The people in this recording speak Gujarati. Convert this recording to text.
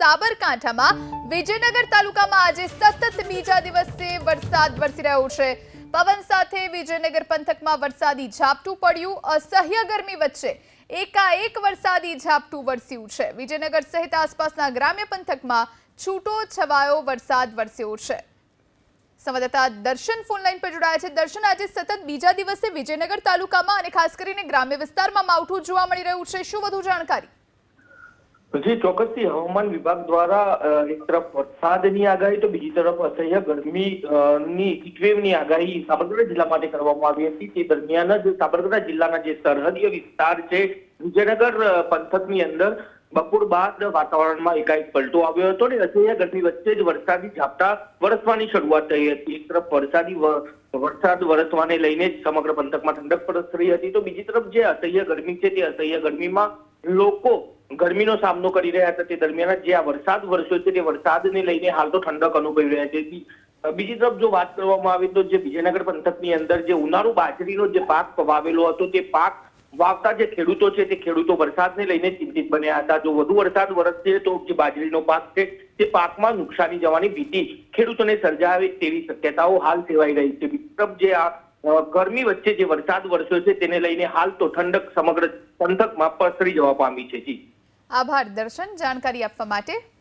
સાબરકાંઠામાં વિજયનગર તાલુકામાં આજે સતત બીજા દિવસે વરસાદ વરસી રહ્યો છે. પવન સાથે વિજયનગર પંથકમાં વરસાદી ઝાપટું પડ્યું. અસહ્ય ગરમી વચ્ચે એકાએક વરસાદી ઝાપટું વરસ્યું છે. વિજયનગર સહિત આસપાસના ગ્રામ્ય પંથકમાં છૂટો છવાયો વરસાદ વરસ્યો છે. સંવાદદાતા દર્શન ફોનલાઈન પર જોડાયા છે. દર્શન, આજે સતત બીજા દિવસે વિજયનગર તાલુકામાં અને ખાસ કરીને ગ્રામ્ય વિસ્તારમાં માવઠું જોવા મળી રહ્યું છે. શું વધુ જાણકારી? જી ચોક્કસથી હવામાન વિભાગ દ્વારા એક તરફ વરસાદની આગાહી તો બીજી તરફ અસહ્ય ગરમી ની આગાહી સાબરકાંઠા જિલ્લા માટે કરવામાં આવી હતી. તે દરમિયાન જ સાબરકાંઠા જિલ્લાના જે સરહદીય વિસ્તાર છે, વિજયનગર પંથકની અંદર બપોર બાદ વાતાવરણમાં એકાએક પલટો આવ્યો હતો અને અસહ્ય ગરમી વચ્ચે જ વરસાદી ઝાપટા વરસવાની શરૂઆત થઈ હતી. એક તરફ વરસાદી વરસાદ વરસવાને લઈને જ સમગ્ર પંથકમાં ઠંડક પ્રસરી હતી. તો બીજી તરફ જે અસહ્ય ગરમી છે તે અસહ્ય ગરમીમાં લોકો ગરમીનો સામનો કરી રહ્યા હતા તે દરમિયાન જે આ વરસાદ વરસ્યો છે તે વરસાદને લઈને હાલ તો ઠંડક અનુભવી રહ્યા છે. બીજી તરફ જો વાત કરવામાં આવે તો જે વિજયનગર પંથકની અંદર જે ઉનાળુ બાજરીનો જે પાક વાવેલો હતો તે પાક વાવતા જે ખેડૂતો છે તે ખેડૂતો વરસાદને લઈને ચિંતિત બન્યા હતા. જો વધુ વરસાદ વરસશે તો જે બાજરીનો પાક છે તે પાકમાં નુકસાની જવાની ભીતિ ખેડૂતોને સર્જાવે તેવી શક્યતાઓ હાલ સેવાઈ રહી છે. બીજી જે આ ગરમી વચ્ચે જે વરસાદ વરસ્યો છે તેને લઈને હાલ તો ઠંડક સમગ્ર પંથકમાં પસરી જવા પામી છે. જી. આભાર. દર્શન જાણકારી આપવા માટે